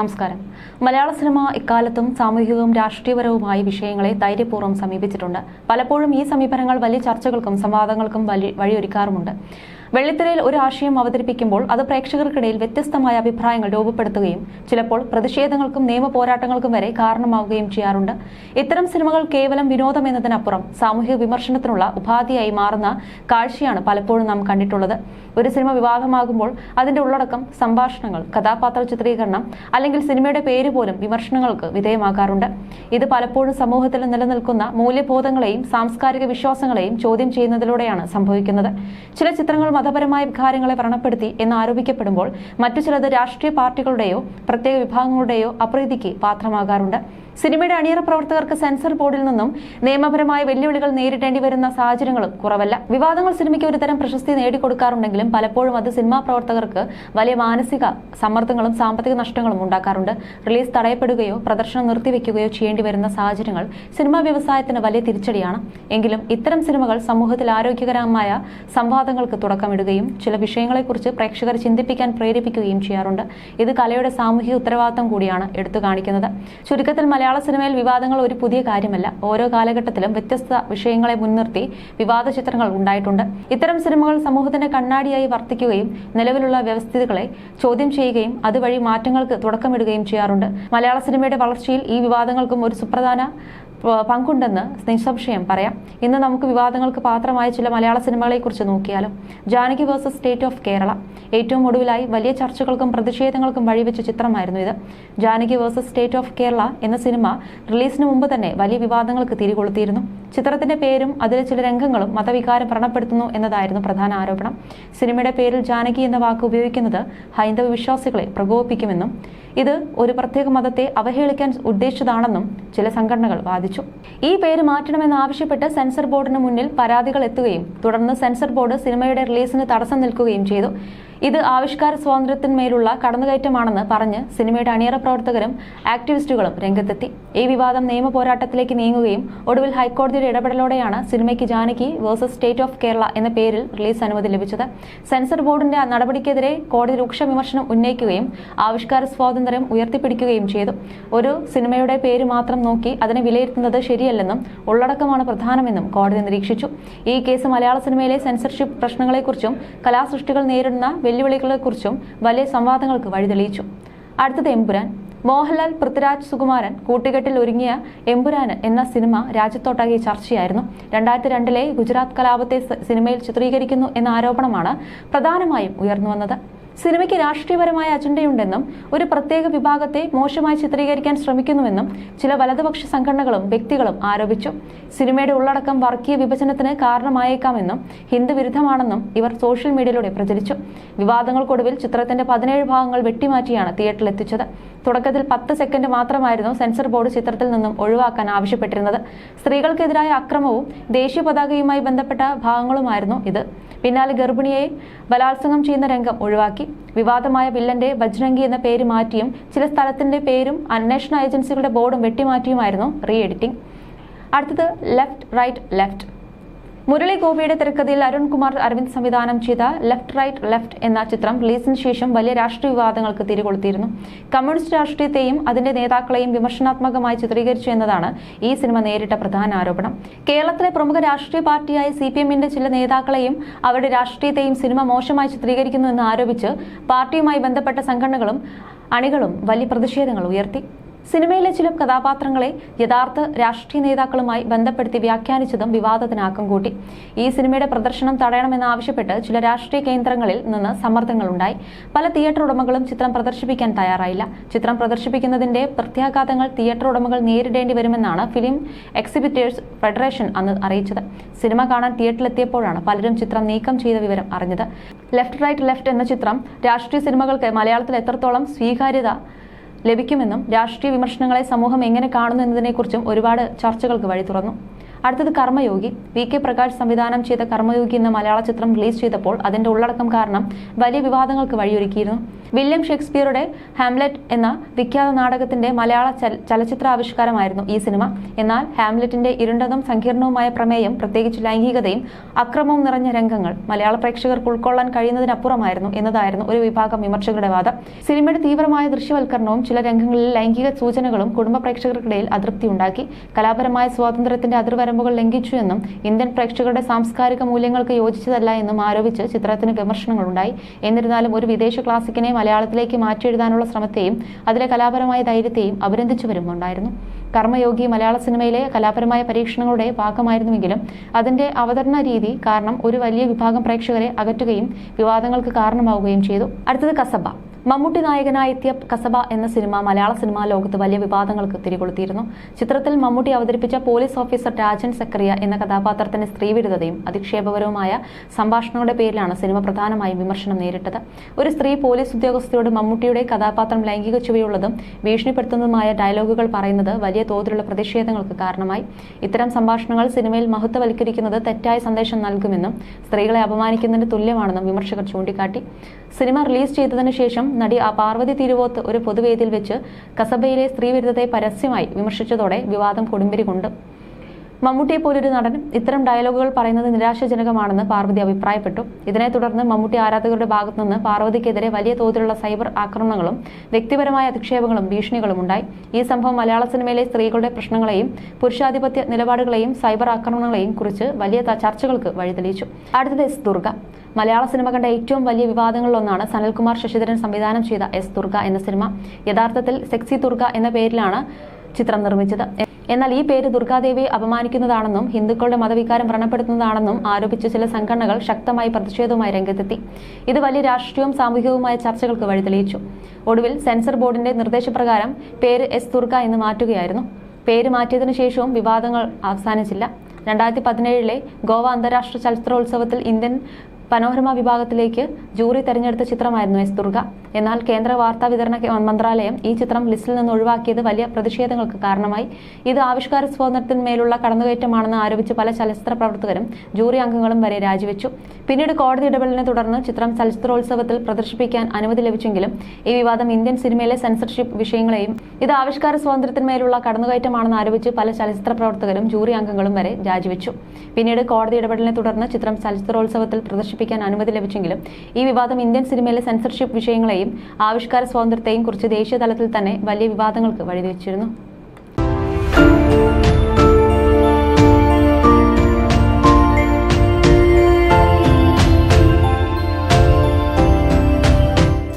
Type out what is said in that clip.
നമസ്കാരം. മലയാള സിനിമ ഇക്കാലത്തും സാമൂഹികവും രാഷ്ട്രീയപരവുമായ വിഷയങ്ങളെ ധൈര്യപൂർവം സമീപിച്ചിട്ടുണ്ട്. പലപ്പോഴും ഈ സമീപനങ്ങൾ വലിയ ചർച്ചകൾക്കും സംവാദങ്ങൾക്കും വഴിയൊരുക്കാറുമുണ്ട്. വെള്ളിത്തിരയിൽ ഒരു ആശയം അവതരിപ്പിക്കുമ്പോൾ അത് പ്രേക്ഷകർക്കിടയിൽ വ്യത്യസ്തമായ അഭിപ്രായങ്ങൾ രൂപപ്പെടുത്തുകയും ചിലപ്പോൾ പ്രതിഷേധങ്ങൾക്കും നിയമ പോരാട്ടങ്ങൾക്കും വരെ കാരണമാവുകയും ചെയ്യാറുണ്ട്. ഇത്തരം സിനിമകൾ കേവലം വിനോദം എന്നതിനപ്പുറം സാമൂഹിക വിമർശനത്തിനുള്ള ഉപാധിയായി മാറുന്ന കാഴ്ചയാണ് പലപ്പോഴും നാം കണ്ടിട്ടുള്ളത്. ഒരു സിനിമ വിവാദമാകുമ്പോൾ അതിന്റെ ഉള്ളടക്കം സംഭാഷണങ്ങൾ കഥാപാത്ര ചിത്രീകരണം അല്ലെങ്കിൽ സിനിമയുടെ പേര് പോലും വിമർശനങ്ങൾക്ക് വിധേയമാകാറുണ്ട്. ഇത് പലപ്പോഴും സമൂഹത്തിൽ നിലനിൽക്കുന്ന മൂല്യബോധങ്ങളെയും സാംസ്കാരിക വിശ്വാസങ്ങളെയും ചോദ്യം ചെയ്യുന്നതിലൂടെയാണ് സംഭവിക്കുന്നത്. ചില ചിത്രങ്ങൾ മതപരമായ വികാരങ്ങളെ വ്രണപ്പെടുത്തി എന്ന് ആരോപിക്കപ്പെടുമ്പോൾ മറ്റു ചിലത് രാഷ്ട്രീയ പാർട്ടികളുടെയോ പ്രത്യേക വിഭാഗങ്ങളുടെയോ അപ്രീതിക്ക് പാത്രമാകാറുണ്ട്. സിനിമയുടെ അണിയറ പ്രവർത്തകർക്ക് സെൻസർ ബോർഡിൽ നിന്നും നിയമപരമായ വെല്ലുവിളികൾ നേരിടേണ്ടി വരുന്ന സാഹചര്യങ്ങളും കുറവല്ല. വിവാദങ്ങൾ സിനിമയ്ക്ക് ഒരുതരം പ്രശസ്തി നേടിക്കൊടുക്കാറുണ്ടെങ്കിലും പലപ്പോഴും അത് സിനിമാ പ്രവർത്തകർക്ക് വലിയ മാനസിക സമ്മർദ്ദങ്ങളും സാമ്പത്തിക നഷ്ടങ്ങളും ഉണ്ടാക്കാറുണ്ട്. റിലീസ് തടയപ്പെടുകയോ പ്രദർശനം നിർത്തിവെക്കുകയോ ചെയ്യേണ്ടി വരുന്ന സാഹചര്യങ്ങൾ സിനിമാ വ്യവസായത്തിന് വലിയ തിരിച്ചടിയാണ്. എങ്കിലും ഇത്തരം സിനിമകൾ സമൂഹത്തിൽ ആരോഗ്യകരമായ സംവാദങ്ങൾക്ക് തുടക്കമിടുകയും ചില വിഷയങ്ങളെക്കുറിച്ച് പ്രേക്ഷകർ ചിന്തിപ്പിക്കാൻ പ്രേരിപ്പിക്കുകയും ചെയ്യാറുണ്ട്. ഇത് കലയുടെ സാമൂഹിക ഉത്തരവാദിത്തം കൂടിയാണ് എടുത്തു കാണിക്കുന്നത്. ചുരുക്കത്തിൽ സിനിമയിൽ വിവാദങ്ങൾ ഒരു പുതിയ കാര്യമല്ല. ഓരോ കാലഘട്ടത്തിലും വ്യത്യസ്ത വിഷയങ്ങളെ മുൻനിർത്തി വിവാദ ചിത്രങ്ങൾ ഉണ്ടായിട്ടുണ്ട്. ഇത്തരം സിനിമകൾ സമൂഹത്തിന്റെ കണ്ണാടിയായി വർത്തിക്കുകയും നിലവിലുള്ള വ്യവസ്ഥിതികളെ ചോദ്യം ചെയ്യുകയും അതുവഴി മാറ്റങ്ങൾക്ക് തുടക്കമിടുകയും ചെയ്യാറുണ്ട്. മലയാള സിനിമയുടെ വളർച്ചയിൽ ഈ വിവാദങ്ങൾക്കും ഒരു സുപ്രധാന പങ്കുണ്ടെന്ന് നിസ്സംശയം പറയാം. ഇന്ന് നമുക്ക് വിവാദങ്ങൾക്ക് പാത്രമായ ചില മലയാള സിനിമകളെക്കുറിച്ച് നോക്കിയാലും Janaki versus state of Kerala ഏറ്റവും ഒടുവിലായി വലിയ ചർച്ചകൾക്കും പ്രതിഷേധങ്ങൾക്കും വഴിവെച്ച ചിത്രമായിരുന്നു ഇത്. Janaki versus state of Kerala എന്ന സിനിമ റിലീസിന് മുമ്പ് തന്നെ വലിയ വിവാദങ്ങൾക്ക് തിരികൊളുത്തിയിരുന്നു. ചിത്രത്തിന്റെ പേരും അതിലെ ചില രംഗങ്ങളും മതവികാരം വ്രണപ്പെടുത്തുന്നു എന്നതായിരുന്നു പ്രധാന ആരോപണം. സിനിമയുടെ പേരിൽ ജാനകി എന്ന വാക്ക് ഉപയോഗിക്കുന്നത് ഹൈന്ദവ വിശ്വാസികളെ പ്രകോപിപ്പിക്കുമെന്നും ഇത് ഒരു പ്രത്യേക മതത്തെ അവഹേളിക്കാൻ ഉദ്ദേശിച്ചതാണെന്നും ചില സംഘടനകൾ വാദിച്ചു. ഈ പേര് മാറ്റണമെന്ന് ആവശ്യപ്പെട്ട് സെൻസർ ബോർഡിന് മുന്നിൽ പരാതികൾ എത്തുകയും തുടർന്ന് സെൻസർ ബോർഡ് സിനിമയുടെ റിലീസിന് തടസ്സം നിൽക്കുകയും ചെയ്തു. ഇത് ആവിഷ്കാര സ്വാതന്ത്ര്യത്തിന്മേലുള്ള കടന്നുകയറ്റമാണെന്ന് പറഞ്ഞ് സിനിമയുടെ അണിയറ പ്രവർത്തകരും ആക്ടിവിസ്റ്റുകളും രംഗത്തെത്തി. ഈ വിവാദം നിയമ പോരാട്ടത്തിലേക്ക് നീങ്ങുകയും ഒടുവിൽ ഹൈക്കോടതിയുടെ ഇടപെടലോടെയാണ് സിനിമയ്ക്ക് Janaki versus state of Kerala എന്ന പേരിൽ റിലീസ് അനുമതി ലഭിച്ചത്. സെൻസർ ബോർഡിന്റെ നടപടിക്കെതിരെ കോടതി രൂക്ഷ വിമർശനം ഉന്നയിക്കുകയും ആവിഷ്കാര സ്വാതന്ത്ര്യം ഉയർത്തിപ്പിടിക്കുകയും ചെയ്തു. ഒരു സിനിമയുടെ പേര് മാത്രം നോക്കി അതിനെ വിലയിരുത്തുന്നത് ശരിയല്ലെന്നും ഉള്ളടക്കമാണ് പ്രധാനമെന്നും കോടതി നിരീക്ഷിച്ചു. ഈ കേസ് മലയാള സിനിമയിലെ സെൻസർഷിപ്പ് പ്രശ്നങ്ങളെക്കുറിച്ചും കലാസൃഷ്ടികൾ നേരിടുന്ന വെല്ലുവിളികളെക്കുറിച്ചും വലിയ സംവാദങ്ങൾക്ക് വഴിതെളിയിച്ചു. അടുത്തത് എമ്പുരാൻ. മോഹൻലാൽ പൃഥ്വിരാജ് സുകുമാരൻ കൂട്ടുകെട്ടിൽ ഒരുങ്ങിയ എമ്പുരാന് എന്ന സിനിമ രാജ്യത്തൊട്ടാകെ ചർച്ചയായിരുന്നു. രണ്ടായിരത്തി രണ്ടിലെ ഗുജറാത്ത് കലാപത്തെ സിനിമയിൽ ചിത്രീകരിക്കുന്നു എന്ന ആരോപണമാണ് പ്രധാനമായും ഉയർന്നുവന്നത്. സിനിമയ്ക്ക് രാഷ്ട്രീയപരമായ അജണ്ടയുണ്ടെന്നും ഒരു പ്രത്യേക വിഭാഗത്തെ മോശമായി ചിത്രീകരിക്കാൻ ശ്രമിക്കുന്നുവെന്നും ചില വലതുപക്ഷ സംഘടനകളും വ്യക്തികളും ആരോപിച്ചു. സിനിമയുടെ ഉള്ളടക്കം വർഗീയ വിഭജനത്തിന് കാരണമായേക്കാമെന്നും ഹിന്ദു വിരുദ്ധമാണെന്നും ഇവർ സോഷ്യൽ മീഡിയയിലൂടെ പ്രചരിച്ചു. വിവാദങ്ങൾക്കൊടുവിൽ ചിത്രത്തിന്റെ പതിനേഴ് ഭാഗങ്ങൾ വെട്ടിമാറ്റിയാണ് തിയേറ്ററിൽ എത്തിച്ചത് തുടക്കത്തിൽ പത്ത് സെക്കൻഡ് മാത്രമായിരുന്നു സെൻസർ ബോർഡ് ചിത്രത്തിൽ നിന്നും ഒഴിവാക്കാൻ ആവശ്യപ്പെട്ടിരുന്നത്. സ്ത്രീകൾക്കെതിരായ അക്രമവും ദേശീയ പതാകയുമായി ബന്ധപ്പെട്ട ഭാഗങ്ങളുമായിരുന്നു ഇത്. പിന്നാലെ ഗർഭിണിയെ ബലാത്സംഗം ചെയ്യുന്ന രംഗം ഒഴിവാക്കി. വിവാദമായ വില്ലന്റെ ബജ്രംഗി എന്ന പേര് മാറ്റിയും ചില സ്ഥലത്തിന്റെ പേരും അന്വേഷണ ഏജൻസികളുടെ ബോർഡും വെട്ടിമാറ്റിയുമായിരുന്നു റീ എഡിറ്റിംഗ് അടുത്തത് ലെഫ്റ്റ് റൈറ്റ് ലെഫ്റ്റ്. മുരളി ഗോപിയുടെ തിരക്കഥയിൽ അരുൺകുമാർ അരവിന്ദ് സംവിധാനം ചെയ്ത ലെഫ്റ്റ് റൈറ്റ് ലെഫ്റ്റ് എന്ന ചിത്രം റിലീസിന് ശേഷം വലിയ രാഷ്ട്രീയ വിവാദങ്ങൾക്ക് തിരികൊളുത്തിയിരുന്നു. കമ്മ്യൂണിസ്റ്റ് രാഷ്ട്രീയത്തെയും അതിന്റെ നേതാക്കളെയും വിമർശനാത്മകമായി ചിത്രീകരിച്ചു എന്നതാണ് ഈ സിനിമ നേരിട്ട പ്രധാന ആരോപണം. കേരളത്തിലെ പ്രമുഖ രാഷ്ട്രീയ പാർട്ടിയായ സി പി എമ്മിന്റെ ചില നേതാക്കളെയും അവരുടെ രാഷ്ട്രീയത്തെയും സിനിമ മോശമായി ചിത്രീകരിക്കുന്നു എന്ന് ആരോപിച്ച് പാർട്ടിയുമായി ബന്ധപ്പെട്ട സംഘടനകളും അണികളും വലിയ പ്രതിഷേധങ്ങൾ ഉയർത്തി. സിനിമയിലെ ചില കഥാപാത്രങ്ങളെ യഥാർത്ഥ രാഷ്ട്രീയ നേതാക്കളുമായി ബന്ധപ്പെടുത്തി വ്യാഖ്യാനിച്ചതും വിവാദത്തിനാക്കം കൂട്ടി. ഈ സിനിമയുടെ പ്രദർശനം തടയണമെന്നാവശ്യപ്പെട്ട് ചില രാഷ്ട്രീയ കേന്ദ്രങ്ങളിൽ നിന്ന് സമ്മർദ്ദങ്ങളുണ്ടായി. പല തിയേറ്റർ ഉടമകളും ചിത്രം പ്രദർശിപ്പിക്കാൻ തയ്യാറായില്ല. ചിത്രം പ്രദർശിപ്പിക്കുന്നതിന്റെ പ്രത്യാഘാതങ്ങൾ തിയേറ്റർ ഉടമകൾ നേരിടേണ്ടി വരുമെന്നാണ് ഫിലിം എക്സിബിറ്റേഴ്സ് ഫെഡറേഷൻ അന്ന് അറിയിച്ചത്. സിനിമ കാണാൻ തിയേറ്ററിലെത്തിയപ്പോഴാണ് പലരും ചിത്രം നീക്കം ചെയ്ത വിവരം അറിഞ്ഞത്. ലെഫ്റ്റ് റൈറ്റ് ലെഫ്റ്റ് എന്ന ചിത്രം രാഷ്ട്രീയ സിനിമകൾക്ക് മലയാളത്തിൽ എത്രത്തോളം സ്വീകാര്യത ലഭിക്കുമെന്നും രാഷ്ട്രീയ വിമർശനങ്ങളെ സമൂഹം എങ്ങനെ കാണുന്നു എന്നതിനെക്കുറിച്ചും ഒരുപാട് ചർച്ചകൾക്ക് വഴി തുറന്നു. അടുത്തത് കർമ്മയോഗി. വി കെ പ്രകാശ് സംവിധാനം ചെയ്ത കർമ്മയോഗി എന്ന മലയാള ചിത്രം റിലീസ് ചെയ്തപ്പോൾ അതിന്റെ ഉള്ളടക്കം കാരണം വലിയ വിവാദങ്ങൾക്ക് വഴിയൊരുക്കിയിരുന്നു. വില്യം ഷേക്സ്പിയറുടെ ഹാംലെറ്റ് എന്ന വിഖ്യാത നാടകത്തിന്റെ മലയാള ചലച്ചിത്ര ചലച്ചിത്രാവിഷ്കാരമായിരുന്നു ഈ സിനിമ. എന്നാൽ ഹാംലെറ്റിന്റെ ഇരുണ്ടതും സങ്കീർണവുമായ പ്രമേയം പ്രത്യേകിച്ച് ലൈംഗികതയും അക്രമവും നിറഞ്ഞ രംഗങ്ങൾ മലയാള പ്രേക്ഷകർക്ക് ഉൾക്കൊള്ളാൻ കഴിയുന്നതിനപ്പുറമായിരുന്നു എന്നതായിരുന്നു ഒരു വിഭാഗം വിമർശകരുടെ വാദം. സിനിമയുടെ തീവ്രമായ ദൃശ്യവൽക്കരണവും ചില രംഗങ്ങളിൽ ലൈംഗിക സൂചനകളും കുടുംബ പ്രേക്ഷകർക്കിടയിൽ അതൃപ്തി ഉണ്ടാക്കി. കലാപരമായ സ്വാതന്ത്ര്യത്തിന്റെ അതിർവരമ്പുകൾ ലംഘിച്ചു എന്നും ഇന്ത്യൻ പ്രേക്ഷകരുടെ സാംസ്കാരിക മൂല്യങ്ങൾക്ക് യോജിച്ചതല്ല എന്നും ആരോപിച്ച് ചിത്രത്തിന് വിമർശനങ്ങളുണ്ടായി. എന്നിരുന്നാലും ഒരു വിദേശ ക്ലാസിക്കിനെ മലയാളത്തിലേക്ക് മാറ്റിയെഴുതാനുള്ള ശ്രമത്തെയും അതിലെ കലാപരമായ ധൈര്യത്തെയും അഭിനന്ദിച്ചു വരുന്നുണ്ടായിരുന്നു. കർമ്മയോഗി മലയാള സിനിമയിലെ കലാപരമായ പരീക്ഷണങ്ങളുടെ ഭാഗമായിരുന്നുവെങ്കിലും അതിന്റെ അവതരണ രീതി കാരണം ഒരു വലിയ വിഭാഗം പ്രേക്ഷകരെ അകറ്റുകയും വിവാദങ്ങൾക്ക് കാരണമാവുകയും ചെയ്തു. അടുത്തത് കസബ. മമ്മൂട്ടി നായകനായി എത്തിയ കസബ എന്ന സിനിമ മലയാള സിനിമാ ലോകത്ത് വലിയ വിവാദങ്ങൾക്ക് തിരികൊളുത്തിയിരുന്നു. ചിത്രത്തിൽ മമ്മൂട്ടി അവതരിപ്പിച്ച പോലീസ് ഓഫീസർ രാജൻ സക്കറിയ എന്ന കഥാപാത്രത്തിന്റെ സ്ത്രീവിരുദ്ധതയും അധിക്ഷേപകരവുമായ സംഭാഷണങ്ങളുടെ പേരിലാണ് സിനിമ പ്രധാനമായും വിമർശനം നേരിട്ടത്. ഒരു സ്ത്രീ പോലീസ് ഉദ്യോഗസ്ഥയോട് മമ്മൂട്ടിയുടെ കഥാപാത്രം ലൈംഗിക ചുവയുള്ളതും ഭീഷണിപ്പെടുത്തുന്നതുമായ ഡയലോഗുകൾ പറയുന്നത് വലിയ തോതിലുള്ള പ്രതിഷേധങ്ങൾക്ക് കാരണമായി. ഇത്തരം സംഭാഷണങ്ങൾ സിനിമയിൽ മഹത്വവൽക്കരിക്കുന്നത് തെറ്റായ സന്ദേശം നൽകുമെന്നും സ്ത്രീകളെ അപമാനിക്കുന്നതിന് തുല്യമാണെന്നും വിമർശകർ ചൂണ്ടിക്കാട്ടി. സിനിമ റിലീസ് ചെയ്തതിനു ശേഷം നടി ആ പാർവതി തിരുവോത്ത് ഒരു പൊതുവേദിയിൽ വെച്ച് കസബയിലെ സ്ത്രീവിരുദ്ധതയെ പരസ്യമായി വിമർശിച്ചതോടെ വിവാദം കൊടുമ്പിരി കൊണ്ടു. മമ്മൂട്ടിയെ പോലൊരു നടൻ ഇത്തരം ഡയലോഗുകൾ പറയുന്നത് നിരാശാജനകമാണെന്ന് പാർവതി അഭിപ്രായപ്പെട്ടു. ഇതിനെ തുടർന്ന് മമ്മൂട്ടി ആരാധകരുടെ ഭാഗത്തുനിന്ന് പാർവതിക്കെതിരെ വലിയ തോതിലുള്ള സൈബർ ആക്രമണങ്ങളും വ്യക്തിപരമായ അധിക്ഷേപങ്ങളും ഭീഷണികളും ഉണ്ടായി. ഈ സംഭവം മലയാള സിനിമയിലെ സ്ത്രീകളുടെ പ്രശ്നങ്ങളെയും പുരുഷാധിപത്യ നിലപാടുകളെയും സൈബർ ആക്രമണങ്ങളെയും കുറിച്ച് വലിയ ചർച്ചകൾക്ക് വഴിതെളിയിച്ചു അടുത്തത് എസ് ദുർഗ. മലയാള സിനിമ കണ്ട ഏറ്റവും വലിയ വിവാദങ്ങളിലൊന്നാണ് സനൽകുമാർ ശശിധരൻ സംവിധാനം ചെയ്ത എസ് ദുർഗ എന്ന സിനിമ. യഥാർത്ഥത്തിൽ സെക്സി ദുർഗ എന്ന പേരിലാണ് ചിത്രം നിർമ്മിച്ചത്. എന്നാൽ ഈ പേര് ദുർഗാദേവിയെ അപമാനിക്കുന്നതാണെന്നും ഹിന്ദുക്കളുടെ മതവികാരം വ്രണപ്പെടുത്തുന്നതാണെന്നും ആരോപിച്ച ചില സംഘടനകൾ ശക്തമായി പ്രതിഷേധവുമായി രംഗത്തെത്തി. ഇത് വലിയ രാഷ്ട്രീയവും സാമൂഹികവുമായ ചർച്ചകൾക്ക് വഴിതെളിയിച്ചു. ഒടുവിൽ സെൻസർ ബോർഡിന്റെ നിർദ്ദേശപ്രകാരം പേര് എസ് ദുർഗ എന്ന് മാറ്റുകയായിരുന്നു. പേര് മാറ്റിയതിനു ശേഷവും വിവാദങ്ങൾ അവസാനിച്ചില്ല. രണ്ടായിരത്തി പതിനേഴിലെ ഗോവ അന്താരാഷ്ട്ര ചലച്ചിത്രോത്സവത്തിൽ ഇന്ത്യൻ പനോരമ വിഭാഗത്തിലേക്ക് ജൂറി തെരഞ്ഞെടുത്ത ചിത്രമായിരുന്നു എസ് ദുർഗ. എന്നാൽ കേന്ദ്ര വാർത്താ വിതരണ മന്ത്രാലയം ഈ ചിത്രം ലിസ്റ്റിൽ നിന്ന് ഒഴിവാക്കിയത് വലിയ പ്രതിഷേധങ്ങൾക്ക് കാരണമായി. ഇത് ആവിഷ്കാര സ്വാതന്ത്ര്യത്തിന്മേലുള്ള കടന്നുകയറ്റമാണെന്ന് ആരോപിച്ച് പല ചലച്ചിത്ര പ്രവർത്തകരും ജൂറി അംഗങ്ങളും വരെ രാജിവെച്ചു. പിന്നീട് കോടതി ഇടപെടലിനെ തുടർന്ന് ചിത്രം ചലച്ചിത്രോത്സവത്തിൽ പ്രദർശിപ്പിക്കാൻ അനുമതി ലഭിച്ചെങ്കിലും ഈ വിവാദം ഇന്ത്യൻ സിനിമയിലെ സെൻസർഷിപ്പ് വിഷയങ്ങളെയും ഇത് ആവിഷ്കാര സ്വാതന്ത്ര്യത്തിന്മേലുള്ള കടന്നുകയറ്റമാണെന്ന് ആരോപിച്ച് പല ചലച്ചിത്ര പ്രവർത്തകരും ജൂറി അംഗങ്ങളും വരെ രാജിവെച്ചു. പിന്നീട് കോടതി ഇടപെടലിനെ തുടർന്ന് ചിത്രം ചലച്ചിത്രോത്സവത്തിൽ പ്രദർശിപ്പിക്കാൻ അനുമതി ലഭിച്ചെങ്കിലും ഈ വിവാദം ഇന്ത്യൻ സിനിമയിലെ സെൻസർഷിപ്പ് വിഷയങ്ങളെയും ആവിഷ്കാര സ്വാതന്ത്ര്യത്തെയും കുറിച്ച് ദേശീയ തലത്തിൽ തന്നെ വലിയ വിവാദങ്ങൾക്ക് വഴിവെച്ചിരുന്നു